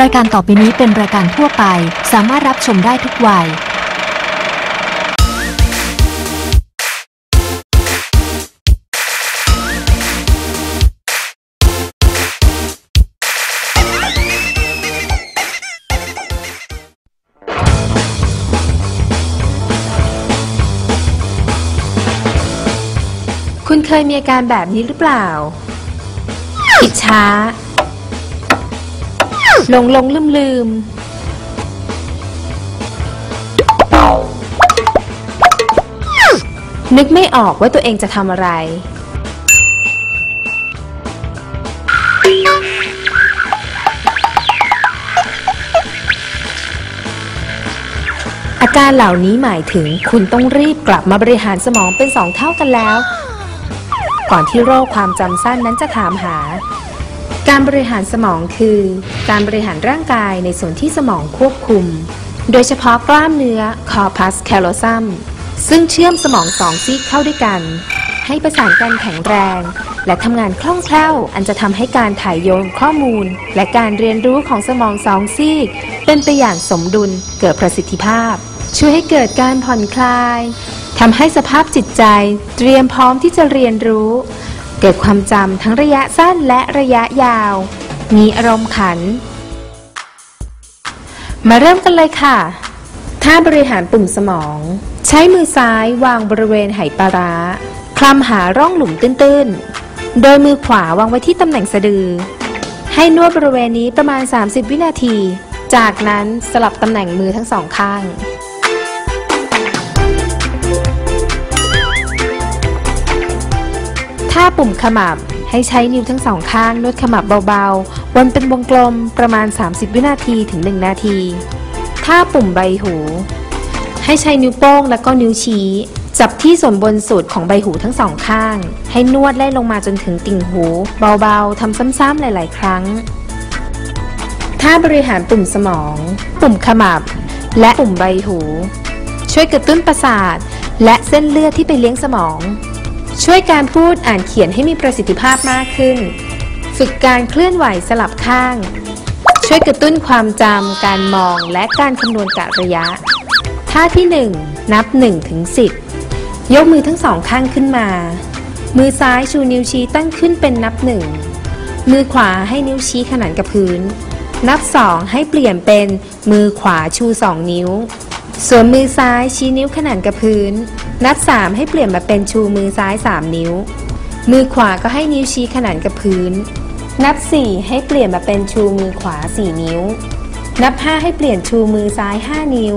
รายการต่อไปนี้เป็นรายการทั่วไป สามารถรับชมได้ทุกวัย คุณเคยมีอาการแบบนี้หรือเปล่า อิจฉา หลงหลงลืมลืมนึกไม่ออกว่าตัวเองจะทำอะไร อาการเหล่านี้หมายถึงคุณต้องรีบกลับมาบริหารสมองเป็นสองเท่ากันแล้ว ก่อนที่โรคความจำสั้นนั้นจะถามหา การบริหารสมองคือ การบริหารร่างกายในส่วนที่สมองควบคุม โดยเฉพาะกล้ามเนื้อ corpus callosum ซึ่งเชื่อมสมองสองซีกเข้าด้วยกัน ให้ประสานกันแข็งแรง และทำงานคล่องแคล่ว อันจะทำให้การถ่ายโยนข้อมูล และการเรียนรู้ของสมองสองซีก เป็นไปอย่างสมดุลเกิดประสิทธิภาพ ช่วยให้เกิดการผ่อนคลายทำให้สภาพจิตใจ เตรียมพร้อมที่จะเรียนรู้ เกิดความจำทั้งระยะสั้นและระยะยาว มีอารมณ์ขัน มาเริ่มกันเลยค่ะ ท่าบริหารปุ่มสมอง ใช้มือซ้ายวางบริเวณไหปลาร้าคลำหาร่องหลุมตื้นๆ โดยมือขวาวางไว้ที่ตำแหน่งสะดือ ให้นวดบริเวณนี้ประมาณ 30 วินาที จากนั้นสลับตำแหน่งมือทั้งสองข้างาปุ่มขมับ ให้ใช้นิ้วทั้งสองข้างนวดขมับเบาๆ วนเป็นวงกลมประมาณ 30 วินาทีถึง 1 นาที ท่าปุ่มใบหู ให้ใช้นิ้วโป้งและก็นิ้วชี้ จับที่ส่วนบนสุดของใบหูทั้งสองข้าง ให้นวดไล่ลงมาจนถึงติ่งหู เบาๆทำซ้ำๆหลาย ๆ ครั้ง ท่าบริหารปุ่มสมอง ปุ่มขมับ และปุ่มใบหู ช่วยกระตุ้นประสาท และเส้นเลือดที่ไปเลี้ยงสมอง ช่วยการพูดอ่านเขียนให้มีประสิทธิภาพมากขึ้น ฝึกการเคลื่อนไหวสลับข้าง ช่วยกระตุ้นความจำการมองและการคำนวณกะระยะ ท่าที่ 1 นับ1ถึง10 ยกมือทั้งสองข้างขึ้นมา มือซ้ายชูนิ้วชี้ตั้งขึ้นเป็นนับ 1 มือขวาให้นิ้วชี้ขนานกับพื้น นับ 2 ให้เปลี่ยนเป็นมือขวาชู 2 นิ้ว ส่วนมือซ้ายชี้นิ้วขนานกับพื้น นับ 3 ให้เปลี่ยนมาเป็นชูมือซ้าย 3 นิ้ว มือขวาก็ให้นิ้วชี้ขนานกับพื้น นับ 4 ให้เปลี่ยนมาเป็นชูมือขวา 4 นิ้ว นับ 5 ให้เปลี่ยนชูมือซ้าย 5 นิ้ว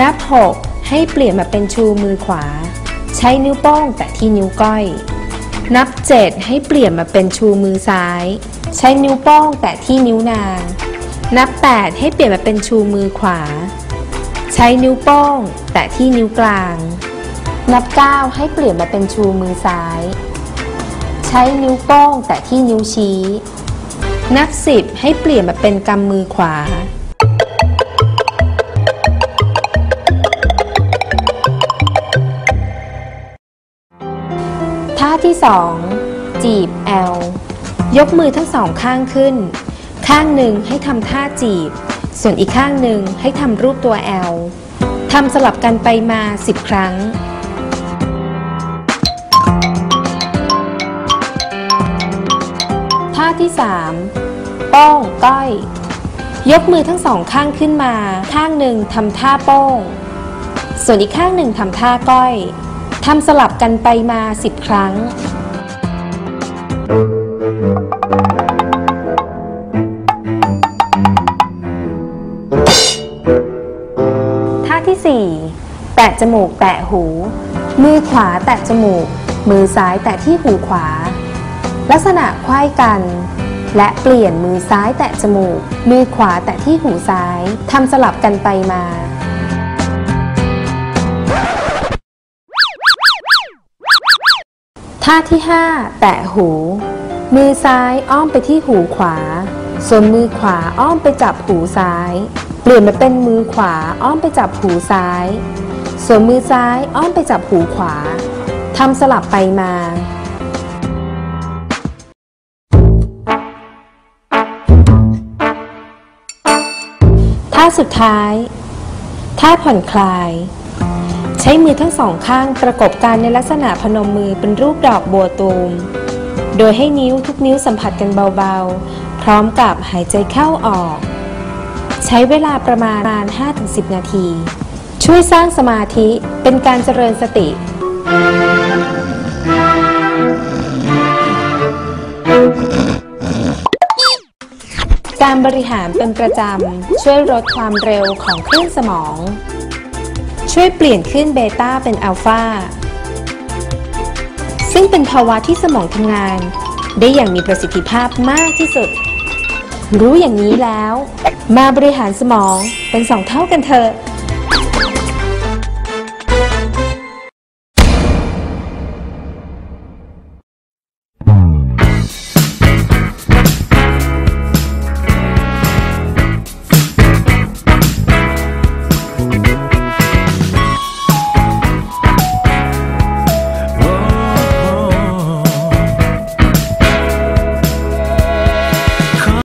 นับ 6 ให้เปลี่ยนมาเป็นชูมือขวา ใช้นิ้วโป้งแตะที่นิ้วก้อย นับ 7 ให้เปลี่ยนมาเป็นชูมือซ้าย ใช้นิ้วโป้งแตะที่นิ้วนาง นับ 8 ให้เปลี่ยนมาเป็นชูมือขวา ใช้นิ้วโป้ง แตะที่นิ้วกลาง นับ9ให้เปลี่ยนมาเป็นชูมือซ้าย ใช้นิ้วโป้ง แตะที่นิ้วชี้ นับ10ให้เปลี่ยนมาเป็นกำมือขวาท่าที่2จีบแอลยกมือทั้งสองข้างขึ้น ข้างหนึ่งให้ทำท่าจีบ ส่วนอีกข้างหนึ่งให้ทำรูปตัวแอลทำสลับกันไปมา 10 ครั้ง ท่าที่ 3 โป้งก้อย ยกมือทั้งสองข้างขึ้นมา ข้างหนึ่งทำท่าโป้ง ส่วนอีกข้างหนึ่งทำท่าก้อยทำสลับกันไปมา 10 ครั้งท่า 4 แตะจมูกแตะหู มือขวาแตะจมูก มือซ้ายแตะที่หูขวา ลักษณะคว้ายกัน และเปลี่ยนมือซ้ายแตะจมูก มือขวาแตะที่หูซ้ายทำสลับกันไปมาท่าที่ 5 แตะหู มือซ้ายอ้อมไปที่หูขวา ส่วนมือขวาอ้อมไปจับหูซ้าย เปลี่ยนมาเป็นมือขวาอ้อมไปจับหูซ้าย ส่วนมือซ้ายอ้อมไปจับหูขวาทำสลับไปมาทท่าสุดท้าย ท่าผ่อนคลาย ใช้มือทั้งสองข้างประกบกันในลักษณะพนมมือเป็นรูปดอกบัวตูม โดยให้นิ้วทุกนิ้วสัมผัสกันเบาๆ พร้อมกับหายใจเข้าออก ใช้เวลาประมาณ 5-10 นาที ช่วยสร้างสมาธิเป็นการเจริญสติการบริหารเป็นประจำ ช่วยลดความเร็วของคลื่นสมอง ช่วยเปลี่ยนคลื่นเบต้าเป็นอัลฟาซึ่งเป็นภาวะที่สมองทำงาน ได้อย่างมีประสิทธิภาพมากที่สุด รู้อย่างนี้แล้ว มาบริหารสมองเป็นสองเท่ากันเถอะ